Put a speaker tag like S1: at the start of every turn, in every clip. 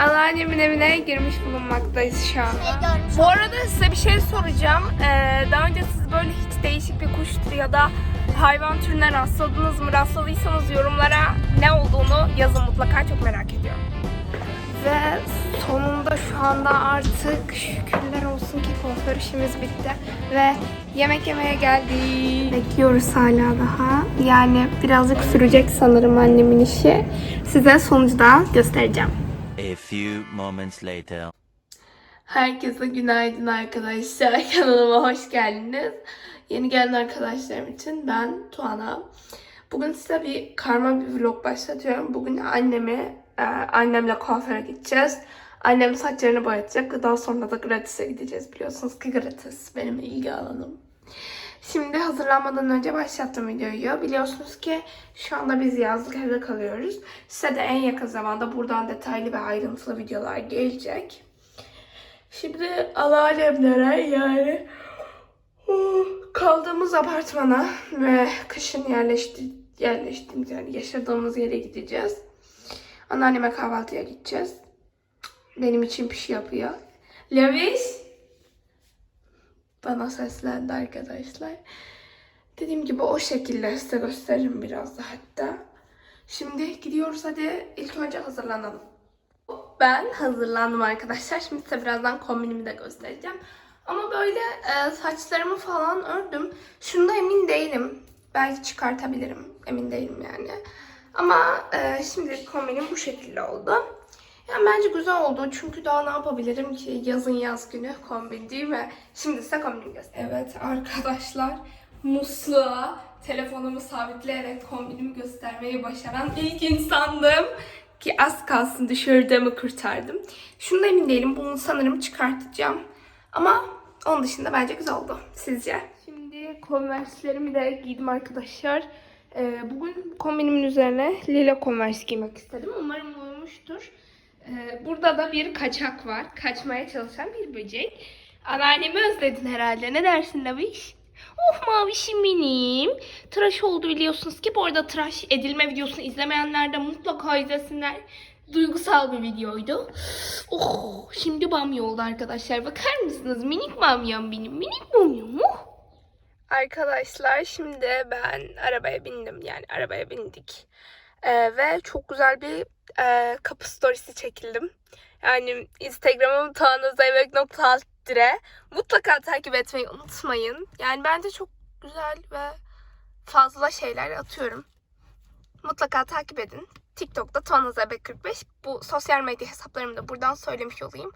S1: Anneannemin evine girmiş bulunmaktayız şu.
S2: Şey görmüş
S1: Bu arada size bir şey soracağım. Ee, daha önce siz böyle hiç değişik bir kuş ya da hayvan türüne rastladınız mı? Rastladıysanız yorumlara ne olduğunu yazın mutlaka çok merak ediyorum. Ve sonunda şu anda artık şükürler olsun ki kuaför işimiz bitti. Ve yemek yemeye geldik. Bekliyoruz hala daha. Yani birazcık sürecek sanırım annemin işi. Size sonucu da göstereceğim.
S3: A few moments later.
S1: Herkese günaydın arkadaşlar. Kanalıma hoş geldiniz. Yeni gelen arkadaşlarım için ben Tuana. Bugün size bir karma bir vlog başlatıyorum. Bugün annemi, e, annemle kuaföre gideceğiz. Annem saçlarını boyatacak. Daha sonra da gratis'e gideceğiz biliyorsunuz ki gratis benim ilgi alanım. Şimdi hazırlanmadan önce başlattım videoyu. Biliyorsunuz ki şu anda biz yazlık evde kalıyoruz. Size de en yakın zamanda buradan detaylı ve ayrıntılı videolar gelecek. Şimdi alemlere yani oh, kaldığımız apartmana ve kışın yerleşti, yerleştiğimiz yani yaşadığımız yere gideceğiz. Anneanneme kahvaltıya gideceğiz. Benim için pişi yapıyor. Levis bana seslendi arkadaşlar. Dediğim gibi o şekilde size gösteririm biraz da hatta. Şimdi gidiyoruz hadi ilk önce hazırlanalım. Ben hazırlandım arkadaşlar. Şimdi size birazdan kombinimi de göstereceğim. Ama böyle e, saçlarımı falan ördüm. Şunda emin değilim. Belki çıkartabilirim. Emin değilim yani. Ama e, şimdi kombinim bu şekilde oldu. Yani bence güzel oldu. Çünkü daha ne yapabilirim ki? Yazın yaz günü kombin değil mi? Şimdi size kombinimi göstereyim. Evet arkadaşlar. Musluğa telefonumu sabitleyerek kombinimi göstermeyi başaran ilk insandım. Ki az kalsın düşürdüğümü kurtardım. Şunda emin değilim. Bunu sanırım çıkartacağım. Ama onun dışında bence güzel oldu. Sizce? Şimdi konverslerimi de giydim arkadaşlar. Ee, bugün kombinimin üzerine lila konvers giymek istedim. Umarım uymuştur. Ee, burada da bir kaçak var. Kaçmaya çalışan bir böcek. Anneannemi özledin herhalde. Ne dersin Laviş? Oh mavişim benim. Tıraş oldu biliyorsunuz ki. Bu arada tıraş edilme videosunu izlemeyenler de mutlaka izlesinler. Duygusal bir videoydu. Oh şimdi bamya oldu arkadaşlar. Bakar mısınız? Minik bamyam benim. Minik bamyam. Oh. Arkadaşlar şimdi ben arabaya bindim. Yani arabaya bindik. Ee, ve çok güzel bir e, kapı storiesi çekildim. Yani Instagram'ım tuanazeybek.altire mutlaka takip etmeyi unutmayın. Yani bence çok güzel ve fazla şeyler atıyorum. Mutlaka takip edin. TikTok'ta tuanazeybek45 bu sosyal medya hesaplarımı da buradan söylemiş olayım.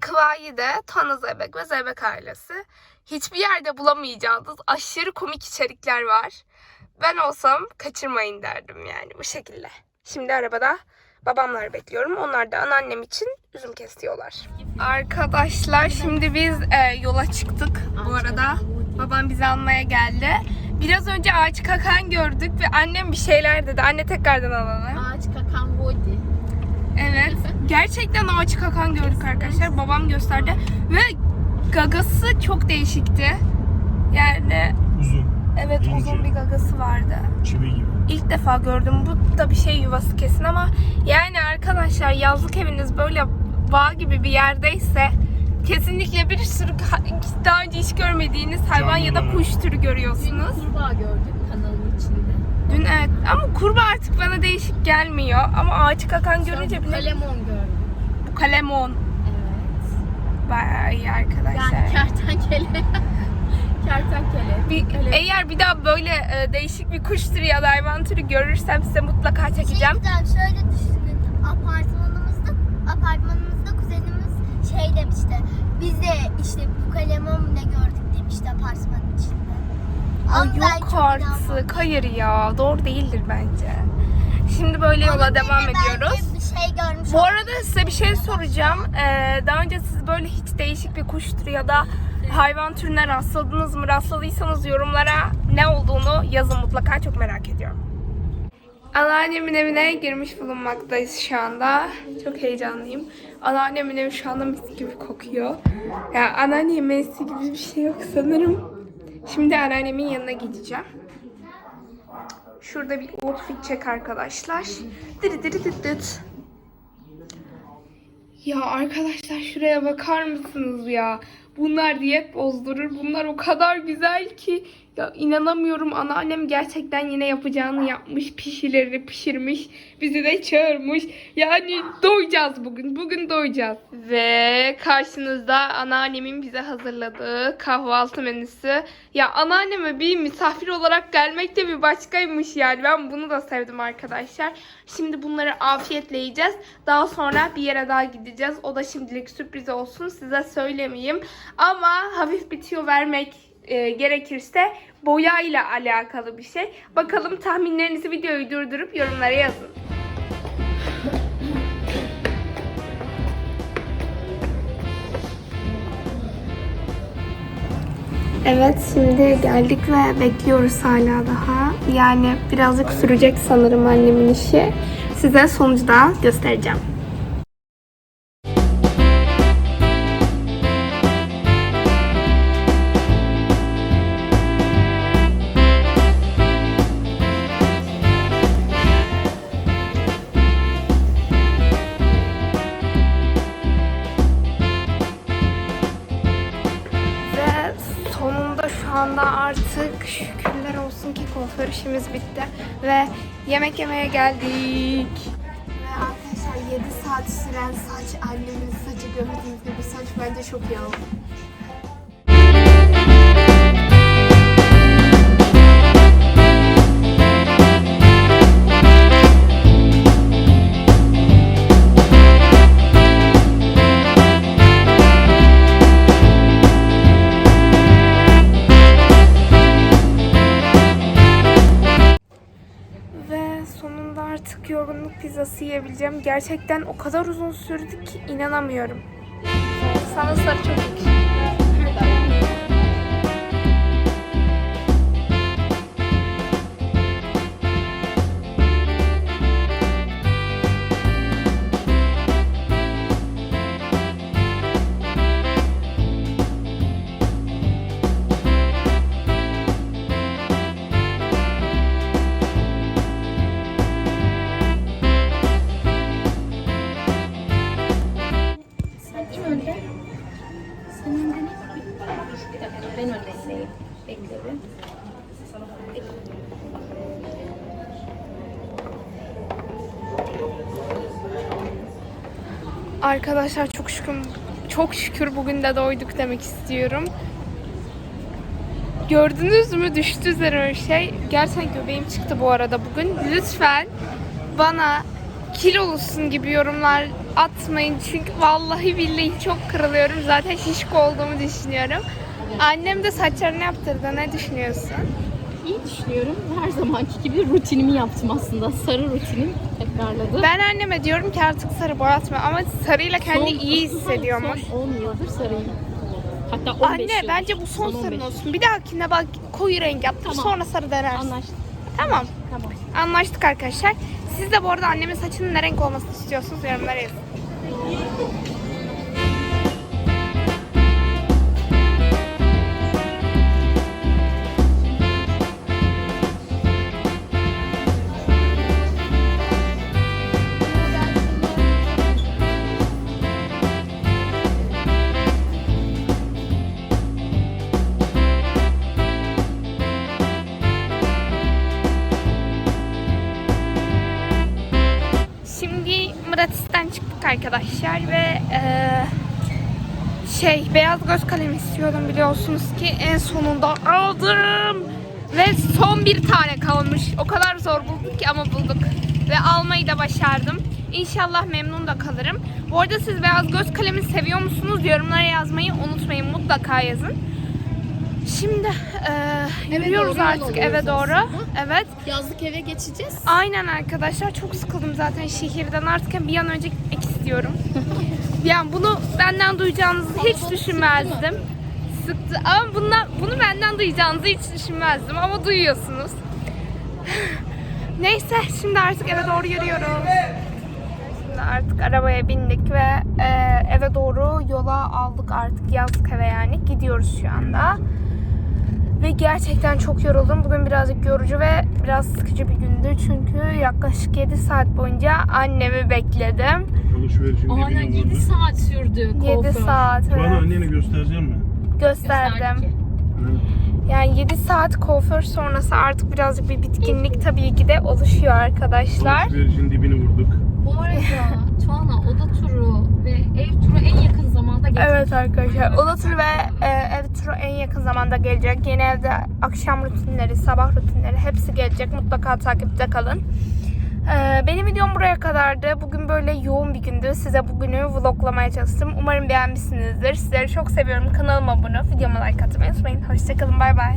S1: Kıvayı de Tuana Zeybek ve Zeybek ailesi. Hiçbir yerde bulamayacağınız aşırı komik içerikler var. Ben olsam kaçırmayın derdim yani bu şekilde. Şimdi arabada babamlar bekliyorum. Onlar da anneannem için üzüm kesiyorlar. Arkadaşlar şimdi biz e, yola çıktık bu arada. Babam bizi almaya geldi. Biraz önce ağaç kakan gördük ve annem bir şeyler dedi. Anne tekrardan alalım.
S2: Ağaç kakan body.
S1: Evet. Gerçekten ağaç kakan gördük arkadaşlar. Babam gösterdi. Ve gagası çok değişikti. Yani
S4: Uzun.
S1: Evet
S4: İnce.
S1: uzun bir gagası vardı.
S4: Çivi gibi.
S1: İlk defa gördüm. Bu da bir şey yuvası kesin ama yani arkadaşlar yazlık eviniz böyle bağ gibi bir yerdeyse kesinlikle bir sürü ha- daha önce hiç görmediğiniz hayvan ya da kuş türü görüyorsunuz.
S2: Kurbağa gördük kanalın içinde.
S1: Dün evet ama kurbağa artık bana değişik gelmiyor ama ağaç kakan görünce bile
S2: Kalemon gördük.
S1: bu kalemon
S2: Evet.
S1: bayağı iyi arkadaşlar.
S2: Yani kertenkele. kertenkele.
S1: Bir,
S2: Öyle.
S1: eğer bir daha böyle e, değişik bir kuş türü ya da hayvan türü görürsem size mutlaka
S5: Şey
S1: çekeceğim.
S5: güzel şöyle düşünün. Apartmanımızda apartmanımızda kuzenimiz şey demişti. Biz de işte bu kalemon ne gördük demişti apartmanın içinde.
S1: Ay
S5: Ama
S1: yok artık. Hayır ya. Doğru değildir bence. Şimdi böyle yola
S5: Onun
S1: devam ediyoruz.
S5: Bir şey görmüş
S1: Bu arada size bir şey soracağım. Ee, daha önce siz böyle hiç değişik bir kuş türü ya da hayvan türüne rastladınız mı? Rastladıysanız yorumlara ne olduğunu yazın mutlaka. Çok merak ediyorum. Anneannemin evine girmiş bulunmaktayız şu anda. Çok heyecanlıyım. Anneannemin evi şu anda mis gibi kokuyor. Ya anneannemin evisi gibi bir şey yok sanırım. Şimdi anneannemin yanına gideceğim. Şurada bir outfit check arkadaşlar. Diri diri dıt dıt. Ya arkadaşlar şuraya bakar mısınız ya? Bunlar diyet bozdurur. Bunlar o kadar güzel ki. Ya inanamıyorum anneannem gerçekten yine yapacağını yapmış. Pişileri pişirmiş. Bizi de çağırmış. Yani doyacağız bugün. Bugün doyacağız. Ve karşınızda anneannemin bize hazırladığı kahvaltı menüsü. Ya anneanneme bir misafir olarak gelmek de bir başkaymış yani. Ben bunu da sevdim arkadaşlar. Şimdi bunları afiyetle yiyeceğiz. Daha sonra bir yere daha gideceğiz. O da şimdilik sürpriz olsun. Size söylemeyeyim. Ama hafif bir tüyo vermek e, gerekirse boya ile alakalı bir şey. Bakalım tahminlerinizi videoyu durdurup yorumlara yazın. Evet şimdi geldik ve bekliyoruz hala daha. Yani birazcık sürecek sanırım annemin işi. Size sonucu da göstereceğim. Şu anda artık şükürler olsun ki kuaför işimiz bitti. Ve yemek yemeye geldik. Ve arkadaşlar 7 saat süren saç annemin saçı gördüğünüz gibi saç bence çok iyi Gerçekten o kadar uzun sürdü ki inanamıyorum. Sana sarı çok yakışıyor. Arkadaşlar çok şükür çok şükür bugün de doyduk demek istiyorum. Gördünüz mü düştü üzerine şey. Gerçekten göbeğim çıktı bu arada bugün. Lütfen bana kilolusun gibi yorumlar atmayın. Çünkü vallahi billahi çok kırılıyorum. Zaten şişko olduğumu düşünüyorum. Annem de saçlarını yaptırdı. Ne düşünüyorsun?
S2: İyi düşünüyorum. Her zamanki gibi rutinimi yaptım aslında. Sarı rutinim tekrarladı.
S1: Ben anneme diyorum ki artık sarı boyatma ama sarıyla kendi
S2: Son-
S1: iyi hissediyormuş.
S2: Son 10 yıldır sarıyım. Hatta 15
S1: Anne
S2: yıldır.
S1: bence bu son, sarın
S2: 15.
S1: olsun. Bir dahakine bak koyu renk yaptır
S2: Tamam.
S1: sonra sarı denersin.
S2: Anlaştık.
S1: Tamam.
S2: Tamam.
S1: Anlaştık arkadaşlar. Siz de bu arada annemin saçının ne renk olmasını istiyorsunuz yorumlara yazın. Mıratis'ten çıktık arkadaşlar ve eee, şey beyaz göz kalemi istiyordum biliyorsunuz ki en sonunda aldım. Ve son bir tane kalmış. O kadar zor bulduk ki ama bulduk. Ve almayı da başardım. İnşallah memnun da kalırım. Bu arada siz beyaz göz kalemi seviyor musunuz? Yorumlara yazmayı unutmayın. Mutlaka yazın. Şimdi eee yürüyoruz
S2: doğru
S1: artık eve doğru.
S2: aslında.
S1: Evet.
S2: Yazlık eve geçeceğiz.
S1: Aynen arkadaşlar çok sıkıldım zaten şehirden artık bir an önce gitmek istiyorum. yani bunu benden duyacağınızı hiç düşünmezdim. Sıktı ama bundan, bunu benden duyacağınızı hiç düşünmezdim ama duyuyorsunuz. Neyse şimdi artık eve doğru yürüyoruz. Şimdi artık arabaya bindik ve e, eve doğru yola aldık artık yazlık eve yani gidiyoruz şu anda. Ve gerçekten çok yoruldum. Bugün birazcık yorucu ve biraz sıkıcı bir gündü. Çünkü yaklaşık 7 saat boyunca annemi bekledim.
S4: Alışverişin
S2: Aynen
S4: dibine
S2: 7
S4: vurdu.
S2: saat sürdü
S1: 7
S2: kuaför.
S1: saat.
S4: Bana
S1: evet.
S4: annene göstereceğim mi?
S1: Gösterdim.
S2: Gösterdi.
S1: Yani 7 saat kuaför sonrası artık birazcık bir bitkinlik tabii ki de oluşuyor arkadaşlar.
S4: Alışverişin dibini vurduk.
S2: Bu arada Tuana oda turu ve ev turu en yakın zamanda gelecek.
S1: Evet arkadaşlar. Oda turu ve turu en yakın zamanda gelecek. Yeni evde akşam rutinleri, sabah rutinleri hepsi gelecek. Mutlaka takipte kalın. E, benim videom buraya kadardı. Bugün böyle yoğun bir gündü. Size bugünü vloglamaya çalıştım. Umarım beğenmişsinizdir. Sizleri çok seviyorum. Kanalıma abone videoma like atmayı unutmayın. Hoşçakalın. Bay bay.